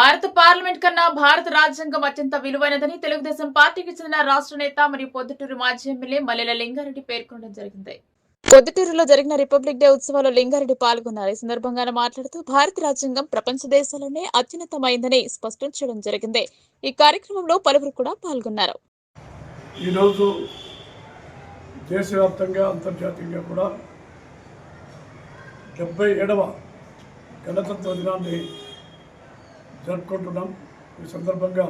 భారత పార్లమెంట్ కన్నా భారత రాజ్యాంగం అత్యంత విలువైనదని తెలుగుదేశం పార్టీకి చెందిన రాష్ట్ర నేత మరియు పొద్దుటూరు మాజీ ఎమ్మెల్యే మల్లెల లింగారెడ్డి పేర్కొనడం జరిగింది. పొద్దుటూరులో జరిగిన రిపబ్లిక్ డే ఉత్సవాల్లో లింగారెడ్డి పాల్గొన్నారు. ఈ సందర్భంగా మాట్లాడుతూ భారత రాజ్యాంగం ప్రపంచ దేశాల్లోనే అత్యున్నతమైందని స్పష్టం చేయడం జరిగింది. ఈ కార్యక్రమంలో పలువురు కూడా పాల్గొన్నారు. ఈరోజు దేశవ్యాప్తంగా అంతర్జాతీయంగా కూడా డెబ్బై ఏడవ గణతంత్ర దినాన్ని జరుపుకుంటున్నాం. ఈ సందర్భంగా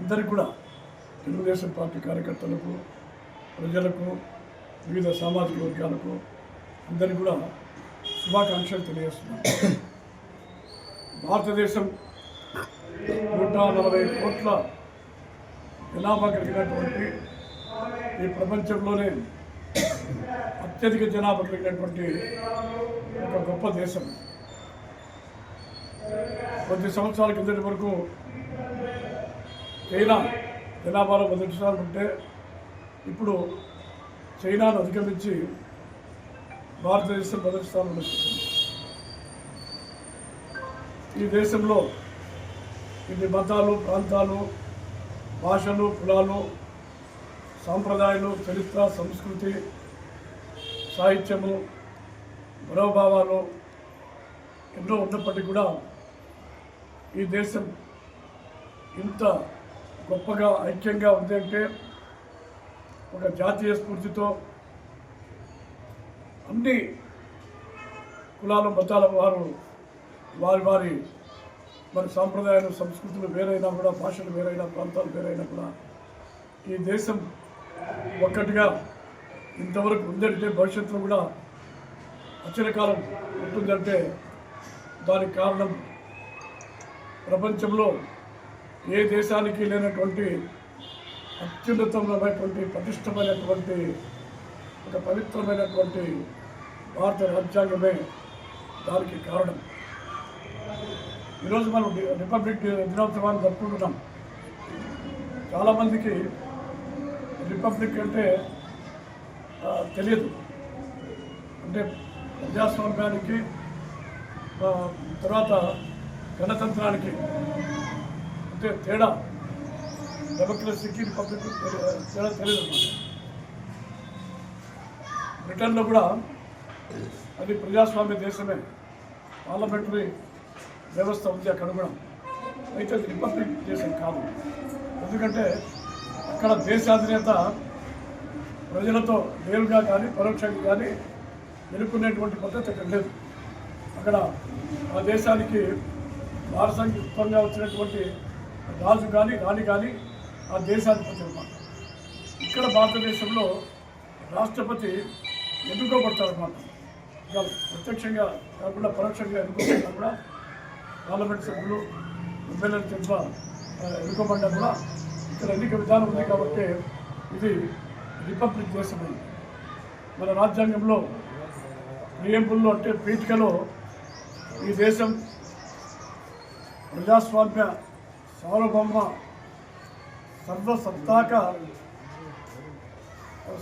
అందరికీ కూడా తెలుగుదేశం పార్టీ కార్యకర్తలకు ప్రజలకు వివిధ సామాజిక వర్గాలకు అందరికీ కూడా శుభాకాంక్షలు తెలియజేస్తున్నాం. భారతదేశం నూట నలభై కోట్ల జనాభా కలిగినటువంటి ఈ ప్రపంచంలోనే అత్యధిక జనాభా కలిగినటువంటి ఒక గొప్ప దేశం. కొద్ది సంవత్సరాల కిందటి వరకు చైనా జనాభాలో మొదటి ఉంటే ఇప్పుడు చైనాను అధిగమించి భారతదేశం మొదటి స్థానంలో ఈ దేశంలో ఇన్ని మతాలు ప్రాంతాలు భాషలు కులాలు సాంప్రదాయాలు చరిత్ర సంస్కృతి సాహిత్యము మనోభావాలు ఎన్నో ఉన్నప్పటికీ కూడా ఈ దేశం ఇంత గొప్పగా ఐక్యంగా ఉంది అంటే ఒక జాతీయ స్ఫూర్తితో అన్ని కులాల మతాల వారు వారి వారి మరి సాంప్రదాయాలు సంస్కృతులు వేరైనా కూడా భాషలు వేరైనా ప్రాంతాలు వేరైనా కూడా ఈ దేశం ఒక్కటిగా ఇంతవరకు ఉందంటే భవిష్యత్తులో కూడా అచిరకాలం ఉంటుందంటే దానికి కారణం ప్రపంచంలో ఏ దేశానికి లేనటువంటి అత్యున్నతమైనటువంటి పటిష్టమైనటువంటి ఒక పవిత్రమైనటువంటి భారత రాజ్యాంగమే దానికి కారణం. ఈరోజు మనం రిపబ్లిక్ దినోత్సవాన్ని జరుపుకుంటున్నాం. చాలామందికి రిపబ్లిక్ అంటే తెలియదు. అంటే ప్రజాస్వామ్యానికి తర్వాత గణతంత్రానికి అంటే తేడా డెమోక్రసీకి రిపబ్లిక్ తేడా తెలియదు బ్రిటన్లో కూడా అది ప్రజాస్వామ్య దేశమే పార్లమెంటరీ వ్యవస్థ ఉంది అక్కడ కూడా. అయితే అది రిపబ్లిక్ దేశం కాదు. ఎందుకంటే అక్కడ దేశాధినేత ప్రజలతో నేరుగా కానీ పరోక్షంగా కానీ ఎన్నుకునేటువంటి పద్ధతి అక్కడ లేదు. అక్కడ ఆ దేశానికి వారసత్వంగా వచ్చినటువంటి రాజు కానీ రాణి కానీ ఆ దేశాధిపతి అనమాట ఇక్కడ భారతదేశంలో రాష్ట్రపతి ఎన్నుకోబడతారన్నమాట. ఇక ప్రత్యక్షంగా కాకుండా పరోక్షంగా ఎన్నుకోబడ్డా కూడా పార్లమెంట్ సభ్యులు ఎమ్మెల్యేల చేత ఎన్నుకోబడ్డా కూడా ఇక్కడ ఎన్నిక విధానం ఉంది కాబట్టి ఇది రిపబ్లిక్ దేశమైంది. మన రాజ్యాంగంలో ప్రియంపుల్లో అంటే పీఠికలో ఈ దేశం ప్రజాస్వామ్య సార్వభౌమ సర్వసత్తాక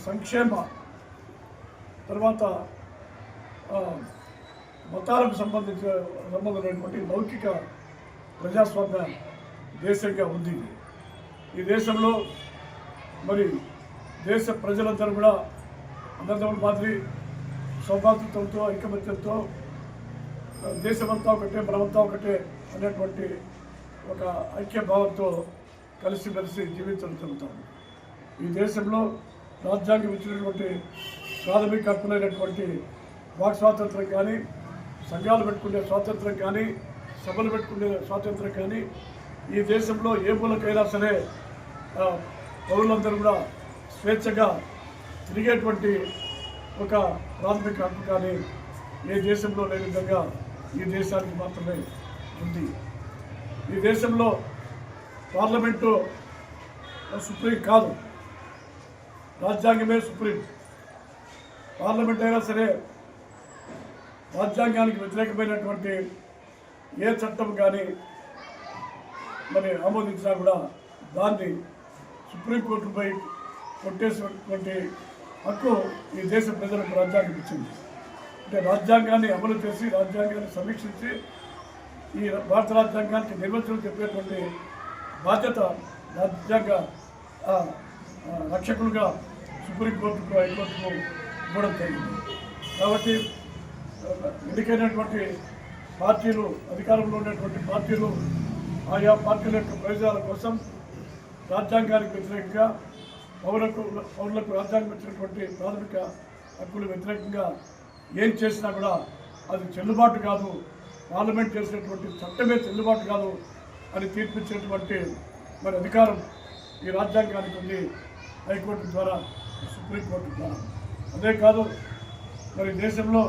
సంక్షేమ తర్వాత మతాలకు సంబంధించిన సంబంధమైనటువంటి లౌకిక ప్రజాస్వామ్య దేశంగా ఉంది. ఈ దేశంలో మరి దేశ ప్రజలందరూ కూడా అందరితో మాదిరి సౌభాతృత్వంతో ఐకమత్యంతో దేశమంతా ఒకటే మనమంతా ఒకటే అనేటువంటి ఒక ఐక్యభావంతో కలిసిమెలిసి జీవించడం ఈ దేశంలో రాజ్యాంగం ఇచ్చినటువంటి ప్రాథమిక హక్కులైనటువంటి వాక్ స్వాతంత్రం కానీ సంఘాలు పెట్టుకునే స్వాతంత్రం కానీ సభలు పెట్టుకునే స్వాతంత్రం కానీ ఈ దేశంలో ఏ మూలకైనా సరే పౌరులందరూ కూడా స్వేచ్ఛగా తిరిగేటువంటి ఒక ప్రాథమిక హక్కు కానీ ఏ దేశంలో లేని విధంగా ఈ దేశానికి మాత్రమే ఉంది. ఈ దేశంలో పార్లమెంటు సుప్రీం కాదు. రాజ్యాంగమే సుప్రీం. పార్లమెంట్ అయినా సరే రాజ్యాంగానికి వ్యతిరేకమైనటువంటి ఏ చట్టం కానీ మరి ఆమోదించినా కూడా దాన్ని సుప్రీంకోర్టుపై కొట్టేసినటువంటి హక్కు ఈ దేశ ప్రజలకు రాజ్యాంగం ఇచ్చింది. అంటే రాజ్యాంగాన్ని అమలు చేసి రాజ్యాంగాన్ని సమీక్షించి ఈ భారత రాజ్యాంగానికి నిర్వచనం చెప్పేటువంటి బాధ్యత రాజ్యాంగ రక్షకులుగా సుప్రీంకోర్టుకు హైకోర్టుకు ఇవ్వడం జరిగింది. కాబట్టి ఎన్నికైనటువంటి పార్టీలు అధికారంలో ఉన్నటువంటి పార్టీలు ఆయా పార్టీల యొక్క ప్రయోజనాల కోసం రాజ్యాంగానికి వ్యతిరేకంగా పౌరులకు పౌరులకు రాజ్యాంగం ఇచ్చినటువంటి ప్రాథమిక హక్కులు వ్యతిరేకంగా ఏం చేసినా కూడా అది చెల్లుబాటు కాదు పార్లమెంట్ చేసినటువంటి చట్టమే చెల్లుబాటు కాదు అని తీర్పిచ్చినటువంటి మరి అధికారం ఈ రాజ్యాంగానికి ఉంది. హైకోర్టు ద్వారా సుప్రీంకోర్టు ద్వారా. అదే కాదు మరి దేశంలో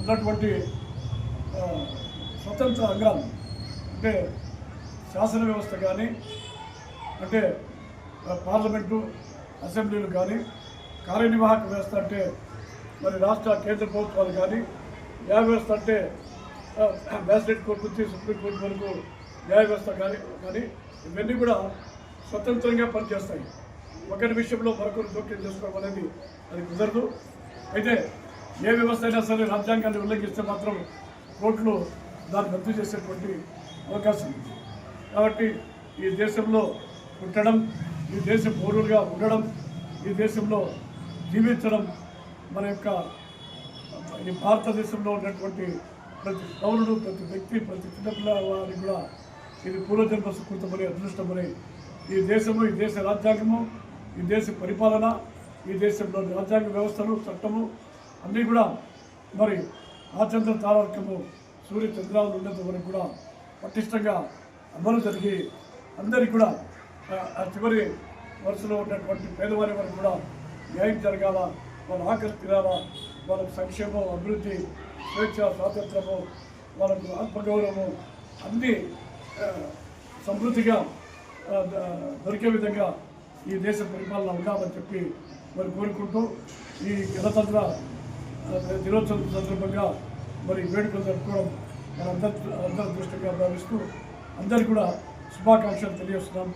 ఉన్నటువంటి స్వతంత్ర అంగాలు అంటే శాసన వ్యవస్థ కానీ అంటే పార్లమెంటు అసెంబ్లీలు కానీ కార్యనిర్వాహక వ్యవస్థ అంటే మరి రాష్ట్ర కేంద్ర ప్రభుత్వాలు కానీ న్యాయ వ్యవస్థ అంటే మ్యాజిస్ట్రేట్ కోర్టు నుంచి సుప్రీంకోర్టు వరకు న్యాయ వ్యవస్థ కానీ కానీ ఇవన్నీ కూడా స్వతంత్రంగా పనిచేస్తాయి. ఒకరి విషయంలో మరొకరు జోక్యం చేసుకోవడం అనేది అది కుదరదు. అయితే ఏ వ్యవస్థ అయినా సరే రాజ్యాంగాన్ని ఉల్లంఘిస్తే మాత్రం కోర్టులు దాన్ని రద్దు చేసేటువంటి అవకాశం ఉంది. కాబట్టి ఈ దేశంలో పుట్టడం ఈ దేశ పౌరులుగా ఉండడం ఈ దేశంలో జీవించడం మన యొక్క ఈ భారతదేశంలో ఉన్నటువంటి ప్రతి పౌరుడు ప్రతి వ్యక్తి ప్రతి చిన్నపిల్లవారికి కూడా ఇది పూర్వజన్మ సుకృతమని అదృష్టమని. ఈ దేశము ఈ దేశ రాజ్యాంగము ఈ దేశ పరిపాలన ఈ దేశంలోని రాజ్యాంగ వ్యవస్థలు చట్టము అన్నీ కూడా మరి ఆచంద్ర తారకము సూర్య చంద్రాలు ఉన్నంత వరకు కూడా పటిష్టంగా అమలు జరిగి అందరికీ కూడా చివరి వరుసలో ఉన్నటువంటి పేదవారి వరకు కూడా న్యాయం జరగాల వాళ్ళ ఆకలి తీరాలా వాళ్ళకు సంక్షేమం అభివృద్ధి స్వేచ్ఛ స్వాతంత్రము వాళ్ళకు ఆత్మగౌరవము అన్నీ సమృద్ధిగా దొరికే విధంగా ఈ దేశ పరిపాలన ఉండాలని చెప్పి మరి కోరుకుంటూ ఈ గణతంత్ర దినోత్సవం సందర్భంగా మరి వేడుకలు జరుపుకోవడం మన అందరి అందరి దృష్టిగా భావిస్తూ అందరికీ కూడా శుభాకాంక్షలు తెలియజేస్తున్నాం.